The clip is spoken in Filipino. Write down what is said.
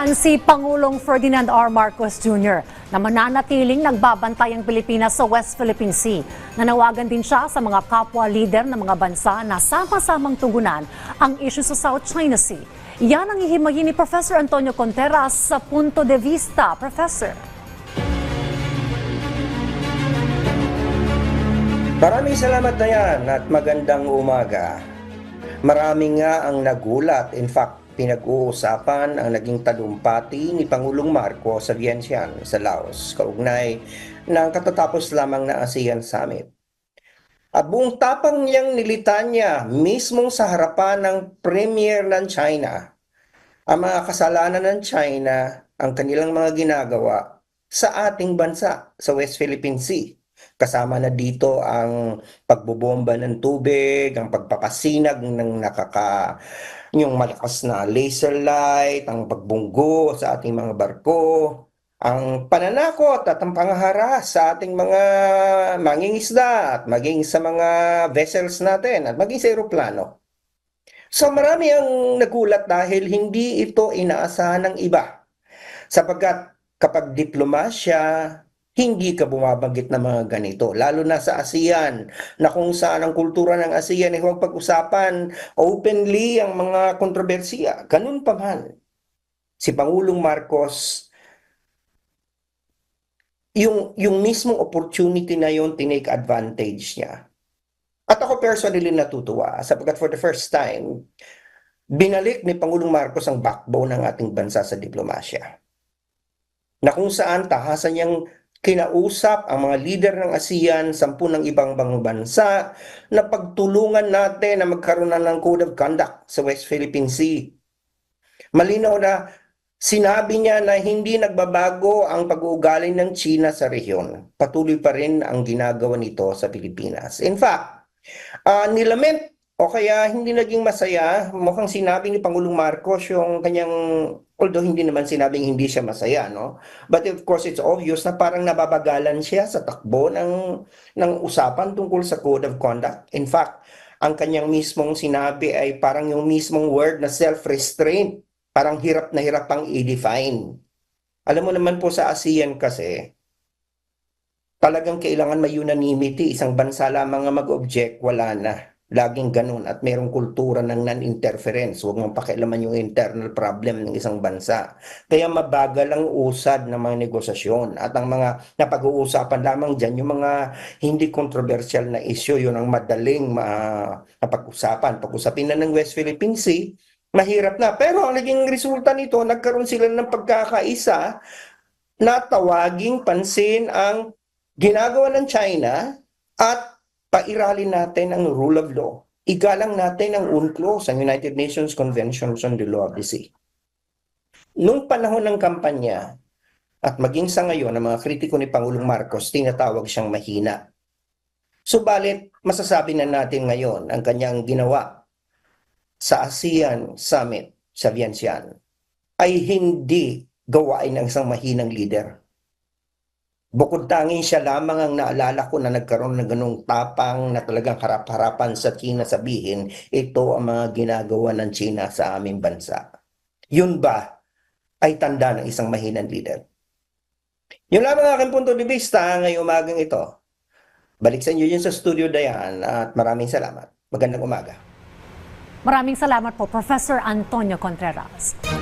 Yan si Pangulong Ferdinand R. Marcos Jr. na mananatiling nagbabantay ang Pilipinas sa West Philippine Sea. Nanawagan din siya sa mga kapwa leader ng mga bansa na sama-samang tugunan ang issue sa South China Sea. Yan ang ihimayin ni Professor Antonio Conteras sa punto de vista. Professor. Maraming salamat na yan at magandang umaga. Marami nga ang nagulat. In fact, pinag-uusapan ang naging talumpati ni Pangulong Marcos sa Vientiane sa Laos kaugnay ng katatapos lamang na ASEAN Summit. At buong tapang niyang nilitan niya mismong sa harapan ng premier ng China ang mga kasalanan ng China, ang kanilang mga ginagawa sa ating bansa sa West Philippine Sea. Kasama na dito ang pagbobomba ng tubig, ang pagpapasinag ng nakaka yung malakas na laser light, ang pagbunggo sa ating mga barko, ang pananakot at ang pangaharas sa ating mga mangingisda at maging sa mga vessels natin at maging sa eroplano. So marami ang nagulat dahil hindi ito inaasahan ng iba. Sapagkat kapag diplomasya, hindi ka bumabanggit ng mga ganito. Lalo na sa ASEAN, na kung saan ang kultura ng ASEAN ay huwag pag-usapan openly ang mga kontrobersiya. Ganun pa man. Si Pangulong Marcos, yung, yung mismong opportunity na yun, tinake advantage niya. At ako personally natutuwa sapagkat for the first time, binalik ni Pangulong Marcos ang backbone ng ating bansa sa diplomasya. Na kung saan tahasan niyang kinausap ang mga leader ng ASEAN, sampu ng ibang bang bansa, na pagtulungan natin na magkaroon na ng Code of Conduct sa West Philippine Sea. Malinaw na sinabi niya na hindi nagbabago ang pag-uugali ng China sa rehiyon. Patuloy pa rin ang ginagawa nito sa Pilipinas. In fact, ah, nilament o kaya hindi naging masaya, mukhang sinabi ni Pangulong Marcos yung kanyang, although hindi naman sinabing hindi siya masaya, no? But of course, it's obvious na parang nababagalan siya sa takbo ng, ng usapan tungkol sa Code of Conduct. In fact, ang kanyang mismong sinabi ay parang yung mismong word na self-restraint. Parang hirap na hirap pang i-define. Alam mo naman po sa ASEAN kasi, talagang kailangan may unanimity. Isang bansa lamang ang mag-object, wala na. Laging ganun at merong kultura ng non-interference. Huwag mong pakialaman yung internal problem ng isang bansa. Kaya mabagal ang usad ng mga negosasyon at ang mga napag-uusapan lamang dyan, yung mga hindi controversial na issue, yun ang madaling ma- mapag-usapan. Pag-usapin na ng West Philippine Sea, mahirap na. Pero ang naging resulta nito, nagkaroon sila ng pagkakaisa na tawaging pansin ang ginagawa ng China at pairalin natin ang rule of law. Igalang natin ang UNCLOS, ang United Nations Convention on the Law of the Sea. Nung panahon ng kampanya, at maging sa ngayon, ang mga kritiko ni Pangulong Marcos, tinatawag siyang mahina. Subalit, masasabi na natin ngayon ang kanyang ginawa sa ASEAN Summit sa Vientiane ay hindi gawain ng isang mahinang leader. Bukod tanging siya lamang ang naalala ko na nagkaroon ng ganong tapang na talagang harap-harapan sa China sabihin, ito ang mga ginagawa ng China sa aming bansa. Yun ba ay tanda ng isang mahinang leader? Yun lamang ang aking punto de vista ngayong umagang ito. Balik sa inyo yun sa studio, Dayan, at maraming salamat. Magandang umaga. Maraming salamat po, Professor Antonio Contreras.